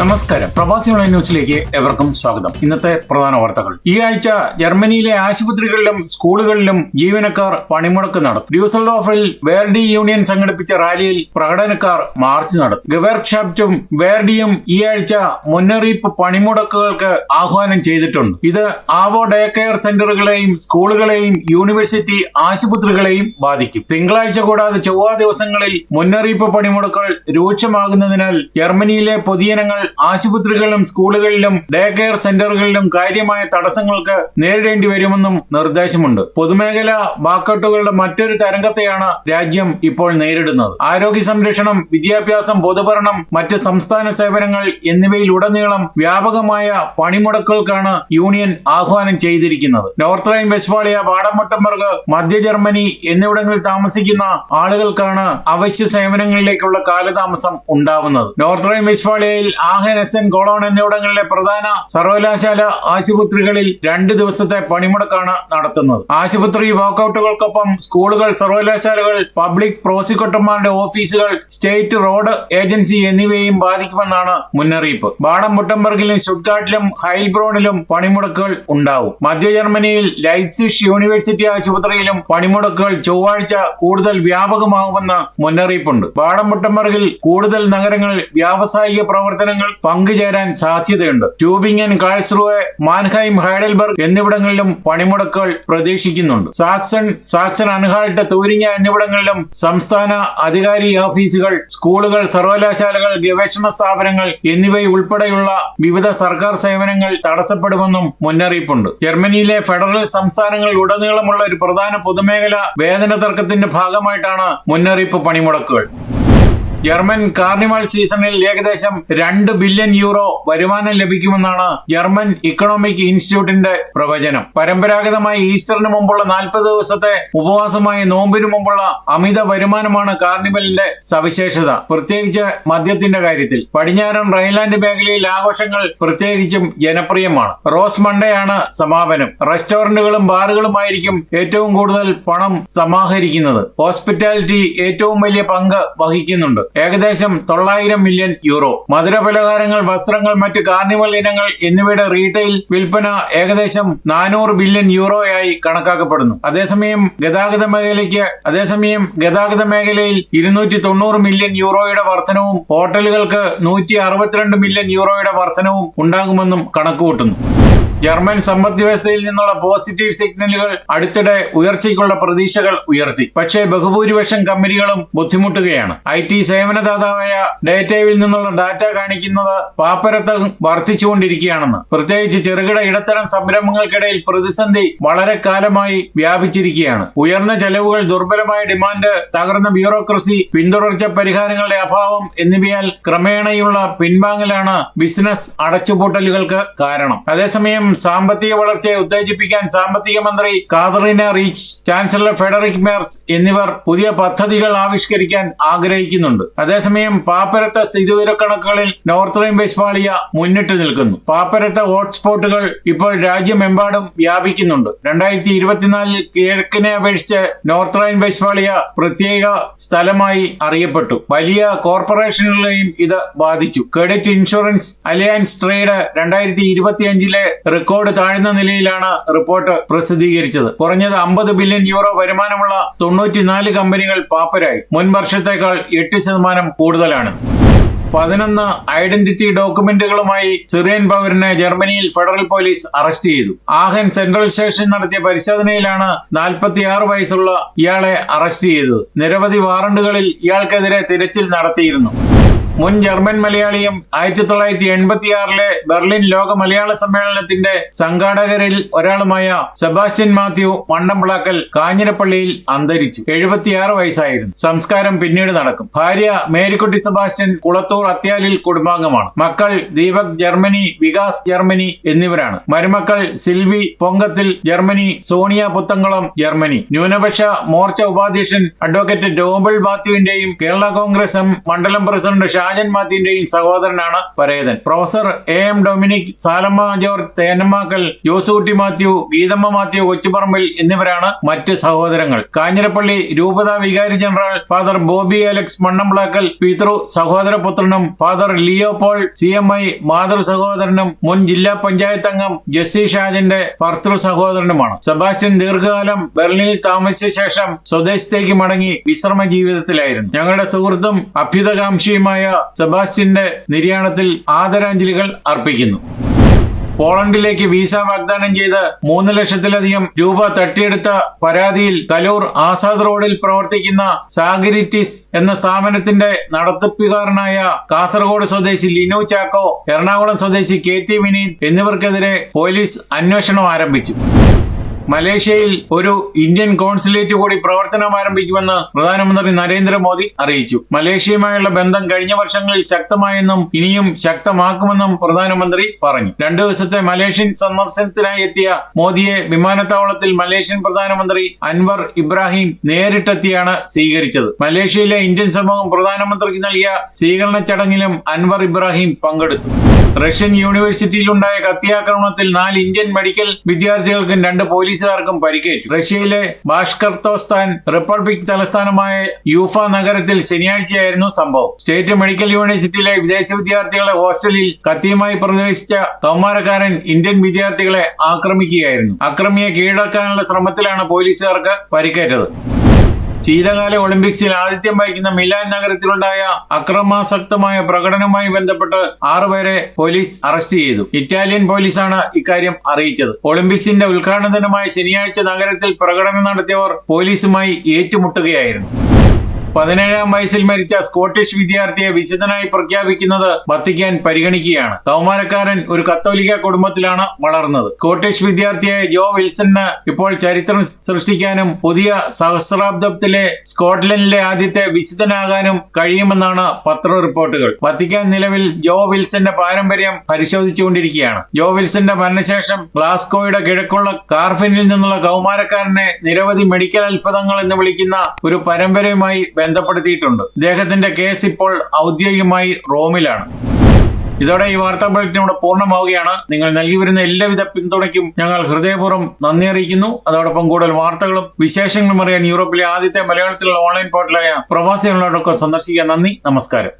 നമസ്കാരം. പ്രവാസി ഓൺലൈൻ ന്യൂസിലേക്ക് എവർക്കും സ്വാഗതം. ഇന്നത്തെ പ്രധാന വാർത്തകൾ. ഈ ആഴ്ച ജർമ്മനിയിലെ ആശുപത്രികളിലും സ്കൂളുകളിലും ജീവനക്കാർ പണിമുടക്ക് നടത്തി. ഡ്യൂസൽഡോഫിൽ വേർഡി യൂണിയൻ സംഘടിപ്പിച്ച റാലിയിൽ പ്രകടനക്കാർ മാർച്ച് നടത്തി. ഗവേർഷാപ്റ്റും വേർഡിയും ഈ ആഴ്ച മുന്നറിയിപ്പ് പണിമുടക്കുകൾക്ക് ആഹ്വാനം ചെയ്തിട്ടുണ്ട്. ഇത് ആവോ ഡേ കെയർ സെന്ററുകളെയും സ്കൂളുകളെയും യൂണിവേഴ്സിറ്റി ആശുപത്രികളെയും ബാധിക്കും. തിങ്കളാഴ്ച കൂടാതെ ചൊവ്വാ ദിവസങ്ങളിൽ മുന്നറിയിപ്പ് പണിമുടക്കുകൾ രൂക്ഷമാകുന്നതിനാൽ ജർമ്മനിയിലെ പൊതുജനങ്ങൾ ആശുപത്രികളിലും സ്കൂളുകളിലും ഡേ കെയർ സെന്ററുകളിലും കാര്യമായ തടസ്സങ്ങൾക്ക് നേരിടേണ്ടി വരുമെന്നും നിർദ്ദേശമുണ്ട്. പൊതുമേഖല വാക്കൌട്ടുകളുടെ മറ്റൊരു തരംഗത്തെയാണ് രാജ്യം ഇപ്പോൾ നേരിടുന്നത്. ആരോഗ്യ സംരക്ഷണം വിദ്യാഭ്യാസം പൊതുഭരണം മറ്റ് സംസ്ഥാന സേവനങ്ങൾ എന്നിവയിലുടനീളം വ്യാപകമായ പണിമുടക്കുകൾക്കാണ് യൂണിയൻ ആഹ്വാനം ചെയ്തിരിക്കുന്നത്. നോർത്ത് റൈൻ വെസ്റ്റ്ഫാളിയ വാടമട്ടംബർഗ് മധ്യ ജർമ്മനി എന്നിവിടങ്ങളിൽ താമസിക്കുന്ന ആളുകൾക്കാണ് അവശ്യ സേവനങ്ങളിലേക്കുള്ള കാലതാമസം ഉണ്ടാവുന്നത്. നോർത്ത് റൈൻ വെസ്റ്റ്ഫാളിയയിൽ ആഹൻ എസ് കോളോൺ എന്നിവിടങ്ങളിലെ പ്രധാന സർവകലാശാല ആശുപത്രികളിൽ രണ്ട് ദിവസത്തെ പണിമുടക്കാണ് നടത്തുന്നത്. ആശുപത്രി വാക്കൌട്ടുകൾക്കൊപ്പം സ്കൂളുകൾ സർവകലാശാലകൾ പബ്ലിക് പ്രോസിക്യൂട്ടർമാരുടെ ഓഫീസുകൾ സ്റ്റേറ്റ് റോഡ് ഏജൻസി എന്നിവയും ബാധിക്കുമെന്നാണ് മുന്നറിയിപ്പ്. ബാഡം മുട്ടംബർഗിലും ഷുഡ്ഗാട്ടിലും ഹൈൽബ്രോണിലും പണിമുടക്കുകൾ ഉണ്ടാവും. മധ്യ ജർമ്മനിയിൽ ലൈപ്സിഷ് യൂണിവേഴ്സിറ്റി ആശുപത്രിയിലും പണിമുടക്കുകൾ ചൊവ്വാഴ്ച കൂടുതൽ വ്യാപകമാകുമെന്ന് മുന്നറിയിപ്പുണ്ട്. ബാഡം മുട്ടംബർഗിൽ കൂടുതൽ നഗരങ്ങൾ വ്യാവസായിക പ്രവർത്തനങ്ങൾ പങ്കുചേരാൻ സാധ്യതയുണ്ട്. ട്യൂബിങ്ങൻ കാൾസ്റുവെ മാൻഹൈം ഹൈഡൽബർഗ് എന്നിവിടങ്ങളിലും പണിമുടക്കുകൾ പ്രതീക്ഷിക്കുന്നുണ്ട്. സാക്സൺ സാക്സൺ അൻഹാൾട്ട് തൂരിങ്ങ എന്നിവിടങ്ങളിലും സംസ്ഥാന അധികാരി ഓഫീസുകൾ സ്കൂളുകൾ സർവകലാശാലകൾ ഗവേഷണ സ്ഥാപനങ്ങൾ എന്നിവയുൾപ്പെടെയുള്ള വിവിധ സർക്കാർ സേവനങ്ങൾ തടസ്സപ്പെടുമെന്നും മുന്നറിയിപ്പുണ്ട്. ജർമ്മനിയിലെ ഫെഡറൽ സംസ്ഥാനങ്ങളിൽ ഉടനീളമുള്ള ഒരു പ്രധാന പൊതുമേഖല വേതന തർക്കത്തിന്റെ ഭാഗമായിട്ടാണ് മുന്നറിയിപ്പ് പണിമുടക്കുകൾ. ജർമ്മൻ കാർണിവൽ സീസണിൽ ഏകദേശം രണ്ട് ബില്യൺ യൂറോ വരുമാനം ലഭിക്കുമെന്നാണ് ജർമ്മൻ ഇക്കണോമിക് ഇൻസ്റ്റിറ്റ്യൂട്ടിന്റെ പ്രവചനം. പരമ്പരാഗതമായി ഈസ്റ്ററിന് മുമ്പുള്ള നാൽപ്പത് ദിവസത്തെ ഉപവാസമായ നോമ്പിന് മുമ്പുള്ള അമിത വരുമാനമാണ് കാർണിവലിന്റെ സവിശേഷത. പ്രത്യേകിച്ച് മദ്യത്തിന്റെ കാര്യത്തിൽ. പടിഞ്ഞാറൻ റൈൻലാൻഡ് മേഖലയിൽ ആഘോഷങ്ങൾ പ്രത്യേകിച്ചും ജനപ്രിയമാണ്. റോസ് മണ്ടേയാണ് സമാപനം. റെസ്റ്റോറന്റുകളും ബാറുകളുമായിരിക്കും ഏറ്റവും കൂടുതൽ പണം സമാഹരിക്കുന്നത്. ഹോസ്പിറ്റാലിറ്റി ഏറ്റവും വലിയ പങ്ക് വഹിക്കുന്നുണ്ട്. ഏകദേശം തൊള്ളായിരം മില്യൺ യൂറോ മധുരപലഹാരങ്ങൾ വസ്ത്രങ്ങൾ മറ്റ് കാർണിവൽ ഇനങ്ങൾ എന്നിവയുടെ റീറ്റെയിൽ വിൽപ്പന ഏകദേശം നാനൂറ് ബില്യൺ യൂറോയായി കണക്കാക്കപ്പെടുന്നു. അതേസമയം ഗതാഗത മേഖലയ്ക്ക് അതേസമയം ഗതാഗത മേഖലയിൽ ഇരുന്നൂറ്റി തൊണ്ണൂറ് മില്യൺ യൂറോയുടെ വർധനവും ഹോട്ടലുകൾക്ക് നൂറ്റി അറുപത്തിരണ്ട് മില്യൺ യൂറോയുടെ വർധനവും ഉണ്ടാകുമെന്നും കണക്കുകൂട്ടുന്നു. ജർമ്മൻ സമ്പദ് വ്യവസ്ഥയിൽ നിന്നുള്ള പോസിറ്റീവ് സിഗ്നലുകൾ അടുത്തിടെ ഉയർച്ചയ്ക്കുള്ള പ്രതീക്ഷകൾ ഉയർത്തി. പക്ഷേ ബഹുഭൂരിപക്ഷം കമ്പനികളും ബുദ്ധിമുട്ടുകയാണ്. ഐ ടി സേവനദാതാവായ ഡേറ്റയിൽ നിന്നുള്ള ഡാറ്റ കാണിക്കുന്നത് പാപ്പരത്വം വർദ്ധിച്ചുകൊണ്ടിരിക്കുകയാണെന്ന്. പ്രത്യേകിച്ച് ചെറുകിട ഇടത്തരം സംരംഭങ്ങൾക്കിടയിൽ പ്രതിസന്ധി വളരെ കാലമായി വ്യാപിച്ചിരിക്കുകയാണ്. ഉയർന്ന ചെലവുകൾ ദുർബലമായ ഡിമാൻഡ് തകർന്ന ബ്യൂറോക്രസി പിന്തുടർച്ച പരിഹാരങ്ങളുടെ അഭാവം എന്നിവയാൽ ക്രമേണയുള്ള പിൻവാങ്ങലാണ് ബിസിനസ് അടച്ചുപൂട്ടലുകൾക്ക് കാരണം. അതേസമയം സാമ്പത്തിക വളർച്ചയെ ഉത്തേജിപ്പിക്കാൻ സാമ്പത്തിക മന്ത്രി Katherina Reiche chancellor Friedrich Merz എന്നിവർ പുതിയ പദ്ധതികൾ ആവിഷ്കരിക്കാൻ ആഗ്രഹിക്കുന്നുണ്ട്. അതേസമയം പാപ്പരത്ത സ്ഥിതിവിവരക്കണക്കുകളിൽ നോർത്ത് വെസ്റ്റ്ഫാളിയ മുന്നിട്ട് നിൽക്കുന്നു. പാപ്പരത്ത ഹോട്ട്സ്പോട്ടുകൾ ഇപ്പോൾ രാജ്യമെമ്പാടും വ്യാപിക്കുന്നുണ്ട്. രണ്ടായിരത്തി ഇരുപത്തിനാലിൽ കിഴക്കിനെ അപേക്ഷിച്ച് നോർത്ത് റൈൻ വെസ്റ്റ്ഫാളിയ പ്രത്യേക സ്ഥലമായി അറിയപ്പെട്ടു. വലിയ കോർപ്പറേഷനുകളെയും ഇത് ബാധിച്ചു. ക്രെഡിറ്റ് ഇൻഷുറൻസ് അലയൻസ് ട്രേഡ് രണ്ടായിരത്തി ഇരുപത്തിയഞ്ചിലെ റെക്കോർഡ് താഴ്ന്ന നിലയിലാണ് റിപ്പോർട്ട് പ്രസിദ്ധീകരിച്ചത്. കുറഞ്ഞത് അമ്പത് ബില്യൺ യൂറോ വരുമാനമുള്ള തൊണ്ണൂറ്റിനാല് കമ്പനികൾ പാപ്പരായി. മുൻ വർഷത്തേക്കാൾ എട്ട് ശതമാനം കൂടുതലാണ്. പതിനൊന്ന് ഐഡന്റിറ്റി ഡോക്യുമെന്റുകളുമായി സിറിയൻ പൗരനെ ജർമ്മനിയിൽ ഫെഡറൽ പോലീസ് അറസ്റ്റ് ചെയ്തു. ആഹൻ സെൻട്രൽ സ്റ്റേഷൻ നടത്തിയ പരിശോധനയിലാണ് നാൽപ്പത്തിയാറ് വയസ്സുള്ള ഇയാളെ അറസ്റ്റ് ചെയ്തത്. നിരവധി വാറണ്ടുകളിൽ ഇയാൾക്കെതിരെ തിരച്ചിൽ നടത്തിയിരുന്നു. മുൻ ജർമ്മൻ മലയാളിയും ആയിരത്തി തൊള്ളായിരത്തി എൺപത്തിയാറിലെ ബെർലിൻ ലോക മലയാള സമ്മേളനത്തിന്റെ സംഘാടകരിൽ ഒരാളുമായ സെബാസ്റ്റ്യൻ മാത്യു മണ്ണമ്പിളാക്കൽ കാഞ്ഞിരപ്പള്ളിയിൽ അന്തരിച്ചു. എഴുപത്തിയാറ് വയസ്സായിരുന്നു. സംസ്കാരം പിന്നീട് നടക്കും. ഭാര്യ മേരിക്കുട്ടി സെബാസ്റ്റ്യൻ കുളത്തൂർ അത്യാലിൽ കുടുംബാംഗമാണ്. മക്കൾ ദീപക് ജർമ്മനി വികാസ് ജർമ്മനി എന്നിവരാണ്. മരുമക്കൾ സിൽവി പൊങ്കത്തിൽ ജർമ്മനി സോണിയ പുത്തങ്കുളം ജർമ്മനി. ന്യൂനപക്ഷ മോർച്ച ഉപാധ്യക്ഷൻ അഡ്വക്കേറ്റ് ഡോബിൾ മാത്യുവിന്റെയും കേരള കോൺഗ്രസ് എം മണ്ഡലം പ്രസിഡന്റ് ഷാ ഷാജൻ മാത്യുവിന്റെയും സഹോദരനാണ് പരേതൻ. Professor A M Dominic Salamma George Thenammakkal Josukutty Mathew Geethamma Mathew Kochuparambil എന്നിവരാണ് മറ്റ് സഹോദരങ്ങൾ. കാഞ്ഞിരപ്പള്ളി രൂപത വികാരി general father Bobby Alex Mannamplackal പിതൃ സഹോദരപുത്രനും father Leo Paul C M I മാതൃ സഹോദരനും മുൻ ജില്ലാ പഞ്ചായത്ത് അംഗം ജസ്സി ഷാജിന്റെ ഭർത്തൃ സഹോദരനുമാണ്. സെബാസ്റ്റ്യൻ ദീർഘകാലം ബെർലിനിൽ താമസിച്ച ശേഷം സ്വദേശത്തേക്ക് മടങ്ങി വിശ്രമ ജീവിതത്തിലായിരുന്നു ഞങ്ങളുടെ സുഹൃത്തും അഭ്യുതകാംക്ഷിയുമായ സെബാസ്റ്റ്യന്റെ നിര്യാണത്തിൽ ആദരാഞ്ജലികൾ അർപ്പിക്കുന്നു. പോളണ്ടിലേക്ക് വിസ വാഗ്ദാനം ചെയ്ത് മൂന്ന് ലക്ഷത്തിലധികം രൂപ തട്ടിയെടുത്ത പരാതിയിൽ കലൂർ ആസാദ് റോഡിൽ പ്രവർത്തിക്കുന്ന സാഗരിറ്റിസ് എന്ന സ്ഥാപനത്തിന്റെ നടത്തിപ്പുകാരനായ കാസർഗോഡ് സ്വദേശി ലിനു ചാക്കോ എറണാകുളം സ്വദേശി കെ ടി വിനീത് എന്നിവർക്കെതിരെ പോലീസ് അന്വേഷണം ആരംഭിച്ചു. മലേഷ്യയിൽ ഒരു ഇന്ത്യൻ കോൺസുലേറ്റ് കൂടി പ്രവർത്തനം ആരംഭിക്കുമെന്ന് പ്രധാനമന്ത്രി നരേന്ദ്രമോദി അറിയിച്ചു. മലേഷ്യയുമായുള്ള ബന്ധം കഴിഞ്ഞ വർഷങ്ങളിൽ ശക്തമായെന്നും ഇനിയും ശക്തമാക്കുമെന്നും പ്രധാനമന്ത്രി പറഞ്ഞു. രണ്ടു ദിവസത്തെ മലേഷ്യൻ സന്ദർശനത്തിനായി എത്തിയ മോദിയെ വിമാനത്താവളത്തിൽ മലേഷ്യൻ പ്രധാനമന്ത്രി അൻവർ ഇബ്രാഹിം നേരിട്ടെത്തിയാണ് സ്വീകരിച്ചത്. മലേഷ്യയിലെ ഇന്ത്യൻ സമൂഹം പ്രധാനമന്ത്രിക്ക് നൽകിയ സ്വീകരണ ചടങ്ങിലും അൻവർ ഇബ്രാഹിം പങ്കെടുത്തു. റഷ്യൻ യൂണിവേഴ്സിറ്റിയിലുണ്ടായ കത്തിയാക്രമണത്തിൽ നാല് ഇന്ത്യൻ മെഡിക്കൽ വിദ്യാർത്ഥികൾക്കും രണ്ട് പോലീസുകാർക്കും പരിക്കേറ്റു. റഷ്യയിലെ ബാഷ്കർത്തോസ്ഥാൻ റിപ്പബ്ലിക് തലസ്ഥാനമായ യൂഫ നഗരത്തിൽ ശനിയാഴ്ചയായിരുന്നു സംഭവം. സ്റ്റേറ്റ് മെഡിക്കൽ യൂണിവേഴ്സിറ്റിയിലെ വിദേശ വിദ്യാർത്ഥികളെ ഹോസ്റ്റലിൽ കത്തിയുമായി പ്രവേശിച്ച കൗമാരക്കാരൻ ഇന്ത്യൻ വിദ്യാർത്ഥികളെ ആക്രമിക്കുകയായിരുന്നു. അക്രമിയെ കീഴടക്കാനുള്ള ശ്രമത്തിലാണ് പോലീസുകാർക്ക് പരിക്കേറ്റത്. ശീതകാല ഒളിമ്പിക്സിൽ ആതിഥ്യം വഹിക്കുന്ന മിലാൻ നഗരത്തിലുണ്ടായ അക്രമാസക്തമായ പ്രകടനവുമായി ബന്ധപ്പെട്ട് ആറുപേരെ പോലീസ് അറസ്റ്റ് ചെയ്തു. ഇറ്റാലിയൻ പോലീസാണ് ഇക്കാര്യം അറിയിച്ചത്. ഒളിമ്പിക്സിന്റെ ഉദ്ഘാടന ദിനമായ ശനിയാഴ്ച നഗരത്തിൽ പ്രകടനം നടത്തിയവർ പോലീസുമായി ഏറ്റുമുട്ടുകയായിരുന്നു. പതിനേഴാം വയസ്സിൽ മരിച്ച സ്കോട്ടിഷ് വിദ്യാർത്ഥിയെ വിശുദ്ധനായി പ്രഖ്യാപിക്കുന്നത് വത്തിക്കാൻ പരിഗണിക്കുകയാണ്. കൗമാരക്കാരൻ ഒരു കത്തോലിക്ക കുടുംബത്തിലാണ് വളർന്നത്. സ്കോട്ടിഷ് വിദ്യാർത്ഥിയായ ജോ വിൽസണ് ഇപ്പോൾ ചരിത്രം സൃഷ്ടിക്കാനും പുതിയ സഹസ്രാബ്ദത്തിലെ സ്കോട്ട്ലൻഡിലെ ആദ്യത്തെ വിശുദ്ധനാകാനും കഴിയുമെന്നാണ് പത്ര റിപ്പോർട്ടുകൾ. വത്തിക്കാൻ നിലവിൽ ജോ വിൽസന്റെ പാരമ്പര്യം പരിശോധിച്ചുകൊണ്ടിരിക്കുകയാണ്. ജോ വിൽസന്റെ മരണശേഷം ഗ്ലാസ്കോയുടെ കിഴക്കുള്ള കാർഫിനിൽ നിന്നുള്ള കൗമാരക്കാരനെ നിരവധി മെഡിക്കൽ അത്ഭുതങ്ങൾ എന്ന് വിളിക്കുന്ന ഒരു പരമ്പരയുമായി ബന്ധപ്പെടുത്തിയിട്ടുണ്ട്. ഇദ്ദേഹത്തിന്റെ കേസ് ഇപ്പോൾ ഔദ്യോഗികമായി റോമിലാണ്. ഇതോടെ ഈ വാർത്താ ബുള്ളറ്റിൻ ഇവിടെ പൂർണമാവുകയാണ്. നിങ്ങൾ നൽകി വരുന്ന എല്ലാവിധ പിന്തുണയ്ക്കും ഞങ്ങൾ ഹൃദയപൂർവം നന്ദി അറിയിക്കുന്നു. അതോടൊപ്പം കൂടുതൽ വാർത്തകളും വിശേഷങ്ങളും അറിയാൻ യൂറോപ്പിലെ ആദ്യത്തെ മലയാളത്തിലുള്ള ഓൺലൈൻ പോർട്ടലായ പ്രവാസികളോടൊപ്പം സന്ദർശിക്കാൻ നന്ദി. നമസ്കാരം.